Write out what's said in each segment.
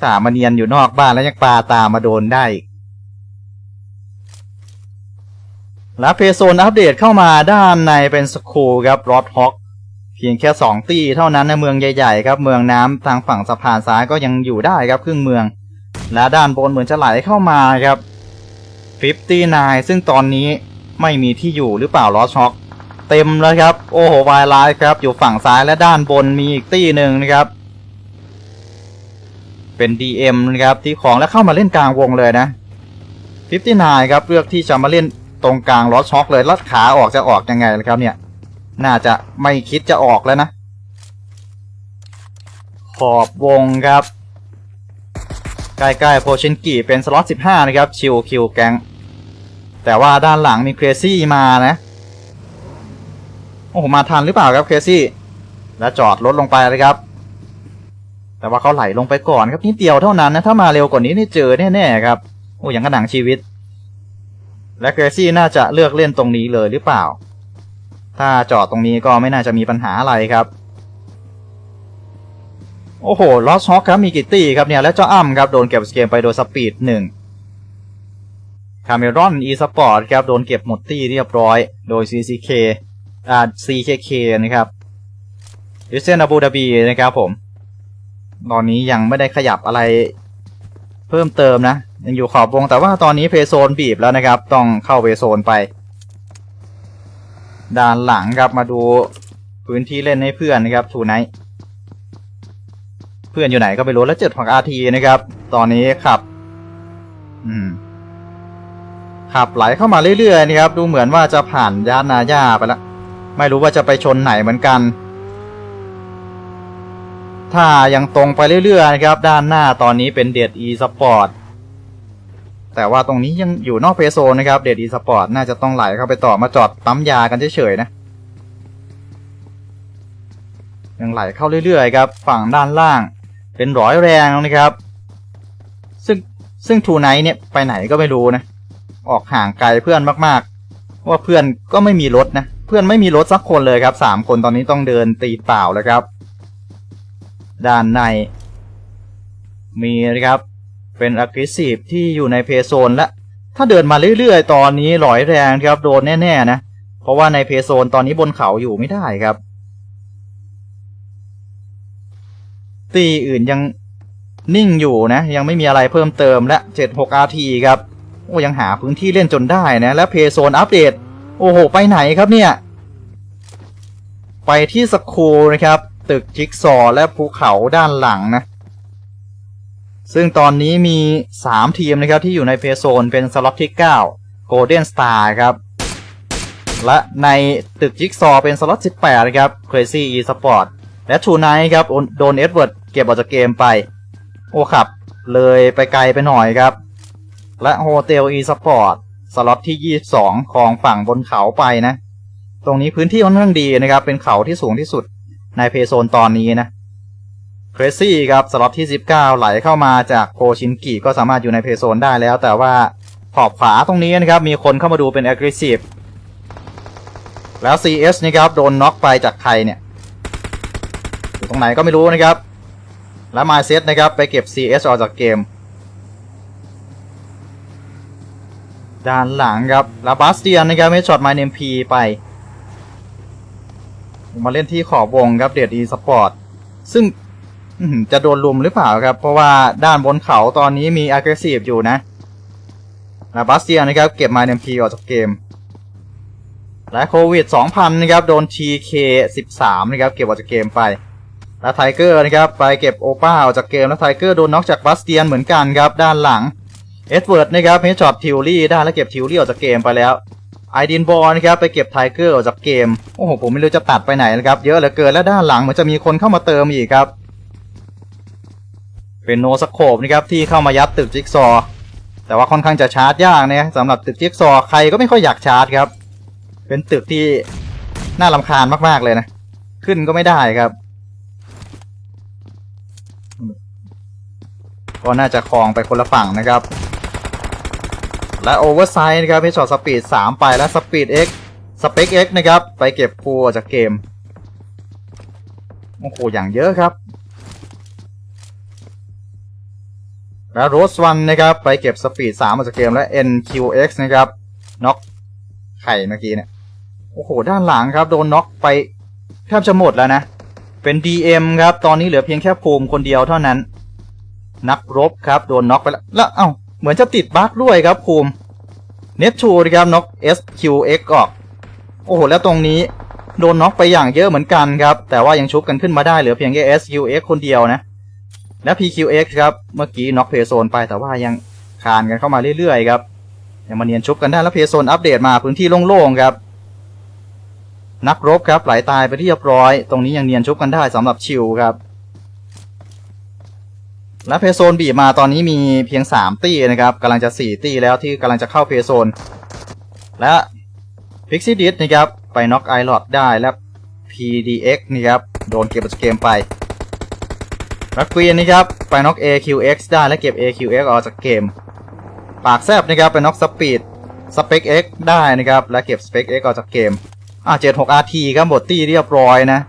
สามาเนียนอยู่นอกบ้านแล้วยังปลาตามมาโดนได้อีกแล้วเพโซนอัปเดตเข้ามาด้านในเป็นสคูลครับรอดฮอกเพียงแค่สองตีเท่านั้นในเมืองใหญ่ๆครับ เมืองน้ำทางฝั่งสะพานซ้ายก็ยังอยู่ได้ครับครึ่งเมือง และด้านบนเหมือนจะไหลเข้ามาครับ59ซึ่งตอนนี้ไม่มีที่อยู่หรือเปล่าลอช็อกเต็มแล้วครับ โอ้โหวายไลท์ครับ อยู่ฝั่งซ้ายและด้านบนมีอีกตีหนึ่งนะครับ เป็น DM นะครับที่ของแล้วเข้ามาเล่นกลางวงเลยนะ59ครับเลือกที่จะมาเล่นตรงกลางลอช็อกเลยลัดขาออกจะออกยังไงละครับเนี่ย น่าจะไม่คิดจะออกแล้วนะ ขอบวงครับ ใกล้ๆโพชินกิเป็นสล็อต15 นะครับ ชิวคิวแกงแต่ว่าด้านหลังมีเครซี่มานะ โอ้โห มาทันหรือเปล่าครับเครซี่ แล้วจอดรถลงไปเลยครับ แต่ว่าเขาไหลลงไปก่อนครับนิดเดียวเท่านั้นนะถ้ามาเร็วกว่านี้นี่เจอแน่ๆครับโอ้อย่างกระหนังชีวิต และเครซี่น่าจะเลือกเล่นตรงนี้เลยหรือเปล่า ถ้าจอดตรงนี้ก็ไม่น่าจะมีปัญหาอะไรครับโอ้โหลอสฮอกครับมีกิตตี้ครับเนี่ยและเจ้าอ้ำครับโดนเก็บเกมไปโดยสปีดหนึ่งคาเมรอนอีสปอร์ตครับโดนเก็บหมดตี้เรียบร้อย โดย CCK อ่า CKK นะครับยูเซนอาบูดาบีนะครับผม ตอนนี้ยังไม่ได้ขยับอะไรเพิ่มเติมนะ ยังอยู่ขอบวงแต่ว่าตอนนี้เพย์โซนบีบแล้วนะครับ ต้องเข้าเพย์โซนไป ด้านหลังครับมาดูพื้นที่เล่นให้เพื่อนนะครับทูไนท์เพื่อนอยู่ไหนก็ไม่รู้แล้วเจ็ดของอาทีนะครับ ตอนนี้ขับ อืมขับไหลเข้ามาเรื่อยๆนะครับ ดูเหมือนว่าจะผ่านย่านนาย่าไปแล้วไม่รู้ว่าจะไปชนไหนเหมือนกัน ถ้ายังตรงไปเรื่อยๆนะครับ ด้านหน้าตอนนี้เป็นเดดอีสปอร์ตแต่ว่าตรงนี้ยังอยู่นอกเพโซนนะครับเดดอีสปอร์ตน่าจะต้องไหลเข้าไปต่อมาจอดปั๊มยากันเฉยๆนะยังไหลเข้าเรื่อยๆครับฝั่งด้านล่าง เป็นร้อยแรงนะครับ ซึ่งซึ่งทูไนท์เนี่ยไปไหนก็ไม่รู้นะ ออกห่างไกลเพื่อนมากๆ ว่าเพื่อนก็ไม่มีรถนะ เพื่อนไม่มีรถสักคนเลยครับสามคนตอนนี้ต้องเดินตีเปล่าแล้วครับ ด้านใน มีนะครับ เป็น aggressive ที่อยู่ในเพโซนและ ถ้าเดินมาเรื่อยๆ ตอนนี้หลอยแรงครับโดนแน่ๆนะ เพราะว่าในเพโซนตอนนี้บนเขาอยู่ไม่ได้ครับ ตีอื่นยังนิ่งอยู่นะ ยังไม่มีอะไรเพิ่มเติมและ 76 RT ครับ โอ้ยังหาพื้นที่เล่นจนได้นะ และเพย์โซนอัปเดต โอ้โห ไปไหนครับเนี่ย ไปที่สคูนะครับ ตึกจิ๊กซอและภูเขาด้านหลังนะ ซึ่งตอนนี้มี 3 ทีมนะครับที่อยู่ในเพย์โซนเป็นสล็อตที่ 9 Golden Star ครับ และในตึกจิ๊กซอเป็นสล็อต 18 นะครับ Crazy Esport และทูไนท์ครับโดนเอ็ดเวิร์ดเก็บออกจากเกมไป โอ้ขับ เลยไปไกลไปหน่อยครับ และโฮเทลอีสปอร์ตสล็อตที่ 22 ของฝั่งบนเขาไปนะ ตรงนี้พื้นที่ค่อนข้างดีนะครับ เป็นเขาที่สูงที่สุด ในเพโซนตอนนี้นะเครซี่ครับสล็อตที่ 19 ไหลเข้ามาจากโคชินกิก็สามารถอยู่ในเพโซนได้แล้ว แต่ว่าขอบขวาตรงนี้นะครับ มีคนเข้ามาดูเป็น aggressive แล้ว CS นะครับ โดนน็อกไปจากใครเนี่ยอยู่ตรงไหนก็ไม่รู้นะครับ แล้วมาเซตนะครับ ไปเก็บ CS ออกจากเกม ด้านหลังครับลาบาสเตียนนะครับไม่ช็อตไมเนมพีไป มาเล่นที่ขอบวงครับเดดอีสปอร์ตซึ่งจะโดนลุมหรือเปล่าครับ เพราะว่าด้านบนเขาตอนนี้มี aggressive อยู่นะลาบาสเตียนนะครับ เก็บไมเนมพีออกจากเกม และโควิด 2000 นะครับ โดน TK 13 นะครับ เก็บออกจากเกมไป แล้วไทเกอร์นะครับ ไปเก็บโอป้าออกจากเกม แล้วไทเกอร์โดนน็อกจากบาสเตียนเหมือนกันครับ ด้านหลังเอ็ดเวิร์ดนะครับเฮดช็อตทิวลี่ได้แล้วเก็บทิวลี่ออกจากเกมไปแล้ว ไอดินบอลนะครับไปเก็บไทเกอร์ออกจากเกม โอ้โห ผมไม่รู้จะตัดไปไหนนะครับ เยอะเหลือเกินและด้านหลังเหมือนจะมีคนเข้ามาเติมอีกครับ เป็นโนสโคปนะครับที่เข้ามายัดตึกจิ๊กซอว์แต่ว่าค่อนข้างจะชาร์จยากนะสำหรับตึกจิ๊กซอว์ใครก็ไม่ค่อยอยากชาร์จครับ เป็นตึกที่น่าลำคาญมากๆเลยนะ ขึ้นก็ไม่ได้ครับ ก็น่าจะคลองไปคนละฝั่งนะครับ และโอเวอร์ไซด์นะครับให้ช็อตสปีด3 ไปและสปีด X สเปค X นะครับ ไปเก็บคูออกจากเกม โอ้โห อย่างเยอะครับ แล้วโรสวันนะครับ ไปเก็บสปีด3มาจากเกมและ NQX นะครับน็อกไข่เมื่อกี้เนี่ย โอ้โห ด้านหลังครับ โดนน็อกไปแทบจะหมดแล้วนะ เป็น DM ครับ ตอนนี้เหลือเพียงแค่ภูมิคนเดียวเท่านั้น นักรบครับ โดนน็อกไปแล้วแล้วเอ้า เหมือนจะติดบั๊กด้วยครับภูมิเน t ทูนะครับน็อก SQX ออก โอ้โห แล้วตรงนี้โดนน็อกไปอย่างเยอะเหมือนกันครับ แต่ว่ายังชุบกันขึ้นมาได้เหลือเพียงแค่ SQX คนเดียวนะ และ PQX ครับ เมื่อกี้น็อกเพโซนไปแต่ว่ายังคานกันเข้ามาเรื่อยๆครับยังมาเนียนชุบกันได้แล้วเพโซนอัปเดตมาพื้นที่โล่งๆครับ นักรบครับไหลาตายไปที่เรียบร้อย ตรงนี้ยังเนียนชุบกันได้สำหรับชิวครับ และเพโซนบีบมาตอนนี้มีเพียง 3 ตี้นะครับกำลังจะ 4 ตี้แล้วที่กำลังจะเข้าเพโซน และพิกซี่ดิสนะครับ ไปน็อกไอรอดได้และ PDX นะครับ โดนเก็บจากเกมไปและควีนนะครับ ไปน็อก AQX ได้และเก็บ AQX ออกจากเกม ปากแซบนะครับ ไปน็อกสปีดสเปก X ได้นะครับ และเก็บสเปก X ออกจากเกม อ่า76 RT ครับหมดตี้เรียบร้อยนะ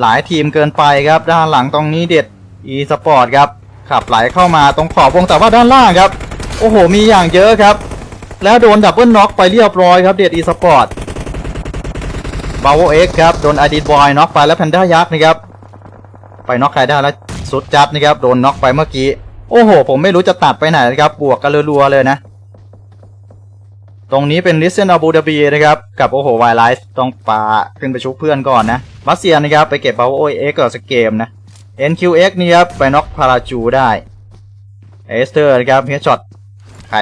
หลายทีมเกินไปครับ ด้านหลังตรงนี้เด็ด e sport ครับ ขับไหลเข้ามาตรงขอบวงแต่ว่าด้านล่างครับ โอ้โห มีอย่างเยอะครับ แล้วโดนดับเบิลน็อกไปเรียบร้อยครับเด็ด e sport บาวเอ็กครับ โดนอดีตบอยน็อกไปแล้วแพนด้ายักษ์นะครับ ไปน็อกใครได้แล้วสุดจัดนะครับ โดนน็อกไปเมื่อกี้ โอ้โห ผมไม่รู้จะตัดไปไหนนะครับ บวกกันรัวๆเลยนะ ตรงนี้เป็นลิสเซนอาบูดาบีนะครับ กับโอ้โหไวไลฟ์ต้องปาขึ้นไปชุบเพื่อนก่อนนะรัสเซียนะครับ ไปเก็บบาโอเอ็กก่อนสักเกมนะ NQX นี่ครับ ไปน็อกพาราจูได้เอสเตอร์นะครับเฮดช็อตใคร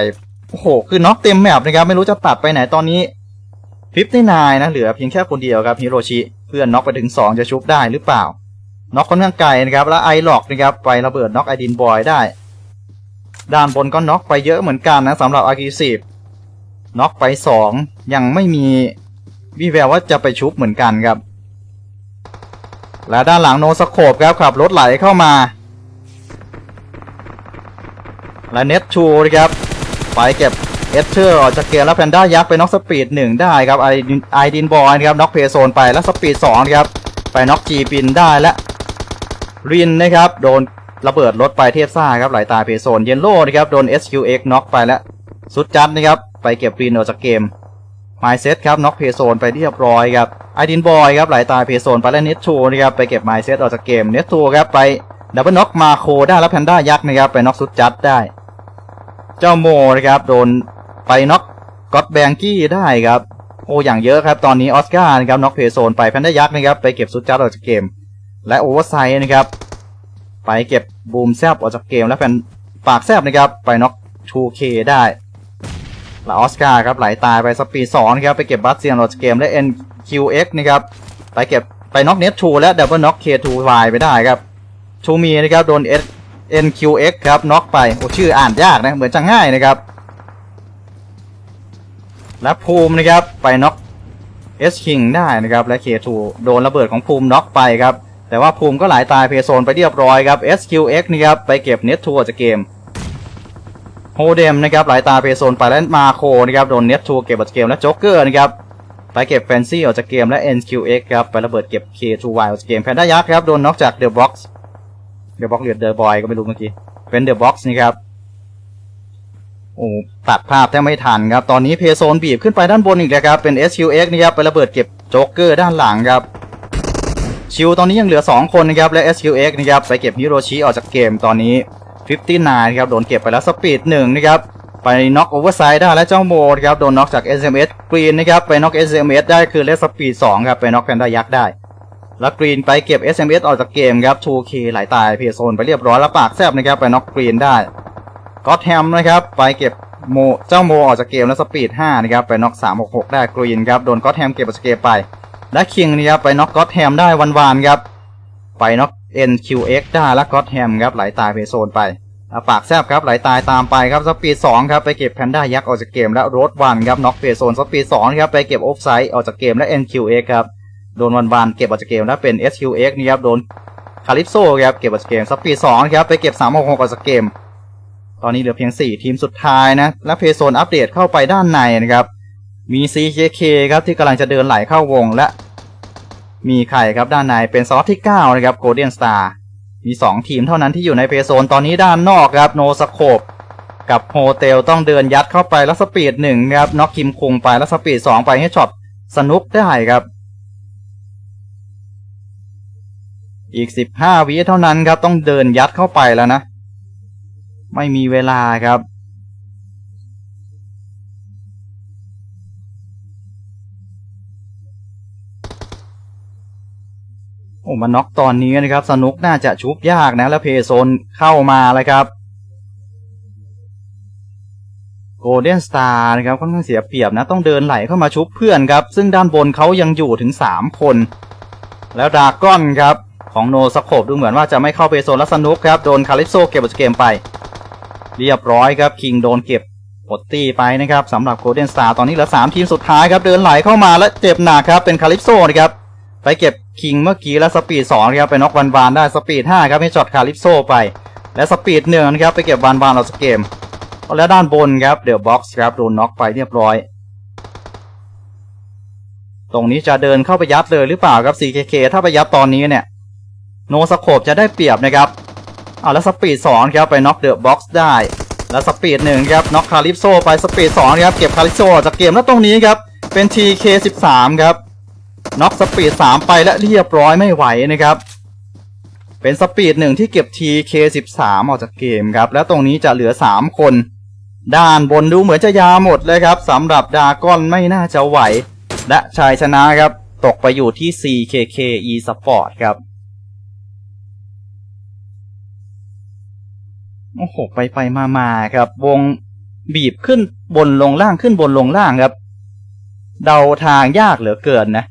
โอ้โห คือน็อกเต็มแมปนะครับ ไม่รู้จะตัดไปไหนตอนนี้ฟิฟตี้นายนะ เหลือเพียงแค่คนเดียวครับฮิโรชิ เพื่อนน็อกไปถึง 2 จะชุบได้หรือเปล่า น็อกค่อนข้างไกลนะครับ แล้วไอหลอกนะครับ ไประเบิดน็อกไอดินบอยได้ ด้านบนก็น็อกไปเยอะเหมือนกันนะสำหรับอากิซีฟน็อกไป 2 ยังไม่มีวิแววว่าจะไปชุบเหมือนกันครับ และด้านหลังโนสโคปครับขับรถไหลเข้ามา และเน็ตชูนะครับไปเก็บเอสเชอร์ออกจากเกมแล้วแพนด้ายักษ์ไปน็อกสปีดหนึ่งได้ครับไอไอดินบอยนะครับน็อกเพย์โซนไปแล้วสปีดสองครับไปน็อกจีปินได้และรินนะครับโดนระเบิดรถไปเทพซ่าครับไหลาตายเพย์โซนเยนโล่นะครับโดน SQX น็อกไปแล้วสุดจัดนะครับไปเก็บรินออกจากเกม ไมเซ็ตครับน็อกเพย์โซนไปเรียบร้อยครับไอดินบอยครับไหลตายเพย์โซนไปแล้วเน็ตทูนะครับไปเก็บไมเซ็ตออกจากเกมเน็ตทูครับไปดับเบิลน็อกมาโคได้แล้วแพนด้ายักษ์นะครับไปน็อกสุดจัดได้ เจ้าโมนะครับโดนไปน็อกก็อตแบงกี้ได้ครับโอ้อย่างเยอะครับตอนนี้ออสการ์นะครับน็อกเพย์โซนไปแพนด้ายักษ์นะครับไปเก็บสุดจัดออกจากเกม และโอเวอร์ไซด์นะครับไปเก็บบูมแซบออกจากเกมและแฟนปากแซบนะครับไปน็อก 2K ได้ และออสการ์ครับไหลาตายไปสปีดสองครับไปเก็บบัสเซียนออกจากเกมและ NQX นะครับไปเก็บไปน็อกเน็ตทูและดับเบิลน็อก K2Y ไปได้ครับชูมีนะครับโดน S NQX ครับน็อกไปโอ้ชื่ออ่านยากนะเหมือนจะง่ายนะครับ และภูมินะครับไปน็อก S King ได้นะครับและ K2 โดนระเบิดของภูมิน็อกไปครับแต่ว่าภูมิก็หลายตายเพโซนไปเรียบร้อยครับ SQX นะครับไปเก็บเน็ตทัวจากเกม โฮเดมนะครับไหลตาเพโซนไปแล้วมาโคนะครับโดนเน็ตทัวเก็บออกจากเกมและโจ๊กเกอร์นะครับไปเก็บแฟนซี่ออกจากเกมและ NQX ครับไประเบิดเก็บ K2Y ออกจากเกมแพนด้ายักษ์ครับโดนน็อกจากเดอะบ็อกซ์เดอะบ็อกซ์หรือเดอะบอยก็ไม่รู้เมื่อกี้เป็นเดอะบ็อกซ์นี่ครับโอ้ตัดภาพแทบไม่ทันครับ ตอนนี้เพโซนบีบขึ้นไปด้านบนอีกแล้วครับ เป็น SQX นะครับไประเบิดเก็บโจ๊กเกอร์ด้านหลังครับ ชิวตอนนี้ยังเหลือ 2 คนนะครับ และ SQX นะครับไปเก็บฮิโรชิออกจากเกมตอนนี้ 59ครับโดนเก็บไปแล้วสปีดหนึ่งนะครับไปน็อกโอเวอร์ไซด์ได้และเจ้าโมนะครับโดนน็อกจาก SMS กรีนนะครับไปน็อก SMS ได้คือเลสสปีด2ครับไปน็อกแพนด้ายักษ์ได้ แล้วกรีนไปเก็บ SMS ออกจากเกมครับ 2K ไหลาตายเพโซนไปเรียบร้อยแล้วปากแซบนะครับไปน็อกกรีนได้ก็อตแฮมนะครับไปเก็บโมเจ้าโมออกจากเกมแล้วสปีด5นะครับไปน็อก366 ได้กรีนครับโดนก็อตแฮมเก็บออกจากเกมไปและคิงนะครับไปน็อกก็อตแฮมได้วันวานๆครับไปน็อก NQX ได้และก็อตแฮมครับไหลตายเพโซนไปปากแซบครับไหลตายตามไปครับสปีด2ครับไปเก็บแพนด้ายักษ์ออกจากเกมและโรดวันครับน็อกเพโซนสปีด2ครับไปเก็บออฟไซด์ออกจากเกมและ NQX ครับโดนวันวานเก็บออกจากเกมและเป็น SQX นี่ครับโดนคาลิปโซครับเก็บออกจากเกมสปีด2ครับไปเก็บ366ออกจากเกม ตอนนี้เหลือเพียง 4 ทีมสุดท้ายนะและเพโซนอัปเดตเข้าไปด้านในนะครับมี CKK ครับที่กำลังจะเดินไหลเข้าวงและ มีใครครับด้านในเป็นสล็อตที่ 9 นะครับ Golden Star มีสองทีมเท่านั้นที่อยู่ในเพโซนตอนนี้ด้านนอกครับโนสโคปกับโฮเทลต้องเดินยัดเข้าไปแล้วสปีดหนึ่งครับน็อกคิมคุงไปแล้วสปีดสองไปให้ช็อตสนุกได้ครับ อีกสิบห้าวิเท่านั้นครับต้องเดินยัดเข้าไปแล้วนะ ไม่มีเวลาครับ โอ้มาน็อกตอนนี้นะครับ สนุกน่าจะชุบยากนะ แล้วเพย์โซนเข้ามาแล้วครับโกลเด้นสตาร์นะครับค่อนข้างเสียเปรียบนะ ต้องเดินไหลเข้ามาชุบเพื่อนครับ ซึ่งด้านบนเขายังอยู่ถึง 3 คน แล้วดาก้อนครับ ของโนสโคปดูเหมือนว่าจะไม่เข้าเพย์โซนและสนุกครับ โดนคาลิปโซเก็บจากเกมไป เรียบร้อยครับ คิงโดนเก็บปดตีไปนะครับสำหรับโกลเด้นสตาร์ตอนนี้เหลือ3ทีมสุดท้ายครับ เดินไหลเข้ามาและเจ็บหนักครับเป็นคาลิปโซนะครับ ไปเก็บคิงเมื่อกี้แล้วสปีด2นะครับไปน็อกวันวานได้สปีด5ครับให้ช็อตคาลิปโซไป และสปีดหนึ่งนะครับไปเก็บวันวานเราสเกมแล้วด้านบนครับเดอะบ็อกซ์ครับโดนน็อกไปเรียบร้อย ตรงนี้จะเดินเข้าไปยัดเลยหรือเปล่าครับ 4KK ถ้าไปยัดตอนนี้เนี่ยโนสโคปจะได้เปรียบนะครับเอาแล้วสปีด2ครับไปน็อกเดอะบ็อกซ์ได้ แล้วสปีดหนึ่งครับน็อกคาลิปโซไปสปีด2ครับเก็บคาลิปโซจากเกมแล้วตรงนี้ครับเป็น TK13 ครับ น็อกสปีด3ไปและเรียบร้อยไม่ไหวนะครับ เป็นสปีดหนึ่งที่เก็บ TK13 ออกจากเกมครับ แล้วตรงนี้จะเหลือ 3 คน ด้านบนดูเหมือนจะยาวหมดเลยครับสำหรับดาก้อนไม่น่าจะไหว และชายชนะครับ ตกไปอยู่ที่ CKK eSport ครับโอ้โหไปไปมามาครับ วงบีบขึ้นบนลงล่างขึ้นบนลงล่างครับ เดาทางยากเหลือเกินนะ